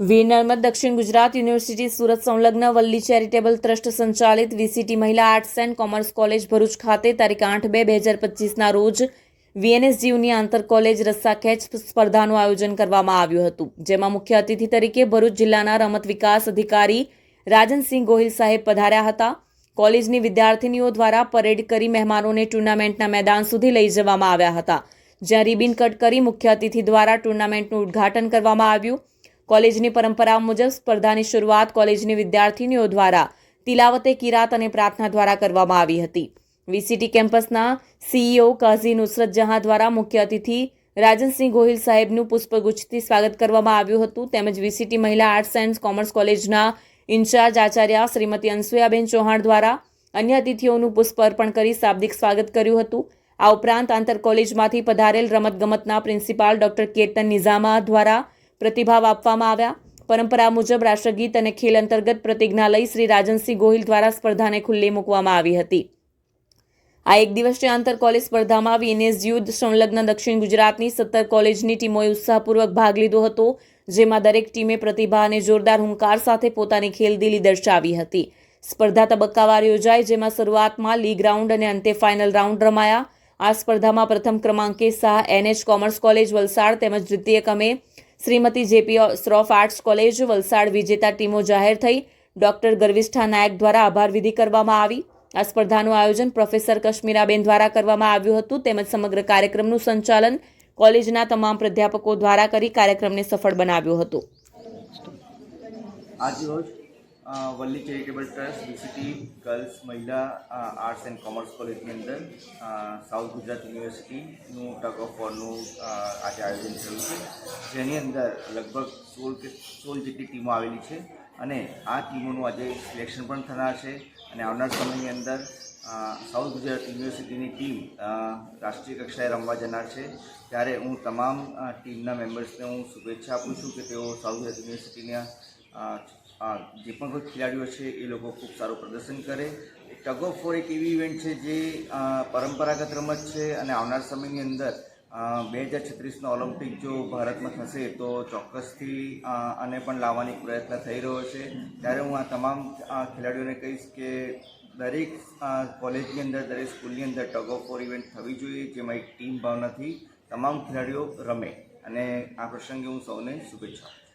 વીર નર્મદ દક્ષિણ ગુજરાત યુનિવર્સિટી સુરત સંલગ્ન Valli charitable trust સંચાલિત વીસીટી મહિલા arts and commerce college Bharuch ખાતે તારીખ આઠ બે બે હજાર પચીસના રોજ વીએનએસજીયુની આંતર કોલેજ રસ્સાખેંચ સ્પર્ધાનું આયોજન કરવામાં આવ્યું હતું, જેમાં મુખ્ય અતિથિ તરીકે ભરૂચ જિલ્લાના રમત વિકાસ અધિકારી રાજનસિંહ ગોહિલ સાહેબ પધાર્યા હતા. કોલેજની વિદ્યાર્થિનીઓ દ્વારા પરેડ કરી મહેમાનોને ટુર્નામેન્ટના મેદાન સુધી લઈ જવામાં આવ્યા હતા, જ્યાં રિબિન કટ કરી મુખ્ય અતિથિ દ્વારા ટુર્નામેન્ટનું ઉદ્ઘાટન કરવામાં આવ્યું. કોલેજની પરંપરા મુજબ સ્પર્ધાની શરૂઆત કોલેજની વિદ્યાર્થિનીઓ દ્વારા તિલાવતે કિરાત અને પ્રાર્થના દ્વારા કરવામાં આવી હતી. વીસીટી કેમ્પસના સીઈઓ કાઝી નુસરત જહાં દ્વારા મુખ્ય અતિથિ રાજનસિંહ ગોહિલ સાહેબનું પુષ્પગુચ્છથી સ્વાગત કરવામાં આવ્યું હતું. તેમજ વીસીટી મહિલા આર્ટ્સ એન્ડ કોમર્સ કોલેજના ઇન્ચાર્જ આચાર્ય શ્રીમતી અનસુયાબેન ચૌહાણ દ્વારા અન્ય અતિથિઓનું પુષ્પ અર્પણ કરી શાબ્દિક સ્વાગત કર્યું હતું. આ ઉપરાંત આંતર કોલેજમાંથી પધારેલ રમતગમતના પ્રિન્સિપાલ ડોક્ટર કેતન નિઝામા દ્વારા પ્રતિભાવ આપવામાં આવ્યા. પરંપરા મુજબ રાષ્ટ્રગીત અને ખેલ અંતર્ગત પ્રતિજ્ઞા લઈ શ્રી રાજનસિંહ ગોહિલ દ્વારા સ્પર્ધાને ખુલ્લી મૂકવામાં આવી હતી. આ એક દિવસીય આંતર કોલેજ સ્પર્ધામાં વીએનએસ યુદ્ધ, સંલગ્ન દક્ષિણ ગુજરાતની સત્તર કોલેજની ટીમોએ ઉત્સાહપૂર્વક ભાગ લીધો હતો, જેમાં દરેક ટીમે પ્રતિભા અને જોરદાર હુંકાર સાથે પોતાની ખેલદિલી દર્શાવી હતી. સ્પર્ધા તબક્કાવાર યોજાઈ જેમાં શરૂઆતમાં લીગ રાઉન્ડ અને અંતે ફાઇનલ રાઉન્ડ રમાયા. આ સ્પર્ધામાં પ્રથમ ક્રમાંકે Shah NH commerce college Valsad તેમજ દ્વિતીય ક્રમે Shrimati JP Shroff arts college Valsad વિજેતા ટીમો જાહેર થઈ. ડોક્ટર ગર્વિષ્ઠા નાયક દ્વારા આભાર વિધિ કરવામાં આવી. આ સ્પર્ધાનું આયોજન પ્રોફેસર કશ્મીરાબેન દ્વારા કરવામાં આવ્યું હતું. તેમજ સમગ્ર કાર્યક્રમનું સંચાલન કોલેજના તમામ પ્રાધ્યાપકો દ્વારા કરી કાર્યક્રમને સફળ બનાવ્યો હતો. અ, Valli charitable trust VCT girls, મહિલા આર્ટ્સ એન્ડ કોમર્સ કોલેજની અંદર સાઉથ ગુજરાત યુનિવર્સિટીનું ટગ ઓફ વોરનું આજે આયોજન થયું છે. જેની અંદર લગભગ સોળ કે સોળ જેટલી ટીમો આવેલી છે અને આ ટીમોનું આજે સિલેક્શન પણ થનાર છે અને આવનાર સમયની અંદર સાઉથ ગુજરાત યુનિવર્સિટીની ટીમ રાષ્ટ્રીય કક્ષાએ રમવા જનાર છે. ત્યારે હું તમામ ટીમના મેમ્બર્સને હું શુભેચ્છા આપું છું કે તેઓ સાઉથ ગુજરાત યુનિવર્સિટીના જે પણ કોઈ ખેલાડીઓ છે, એ લોકો ખૂબ સારું પ્રદર્શન કરે. ટગ ઓફ ફોર એક એવી ઇવેન્ટ છે જે પરંપરાગત રમત છે અને આવનાર સમયની અંદર બે હજાર છત્રીસનો ઓલિમ્પિક જો ભારતમાં થશે તો ચોક્કસથી આને પણ લાવવાની પ્રયત્ન થઈ રહ્યો છે. ત્યારે હું આ તમામ ખેલાડીઓને કહીશ કે દરેક કોલેજની અંદર, દરેક સ્કૂલની અંદર ટગ ઓફ ફોર ઇવેન્ટ થવી જોઈએ, જેમાં એક ટીમ ભાવનાથી તમામ ખેલાડીઓ રમે. અને આ પ્રસંગે હું સૌને શુભેચ્છા.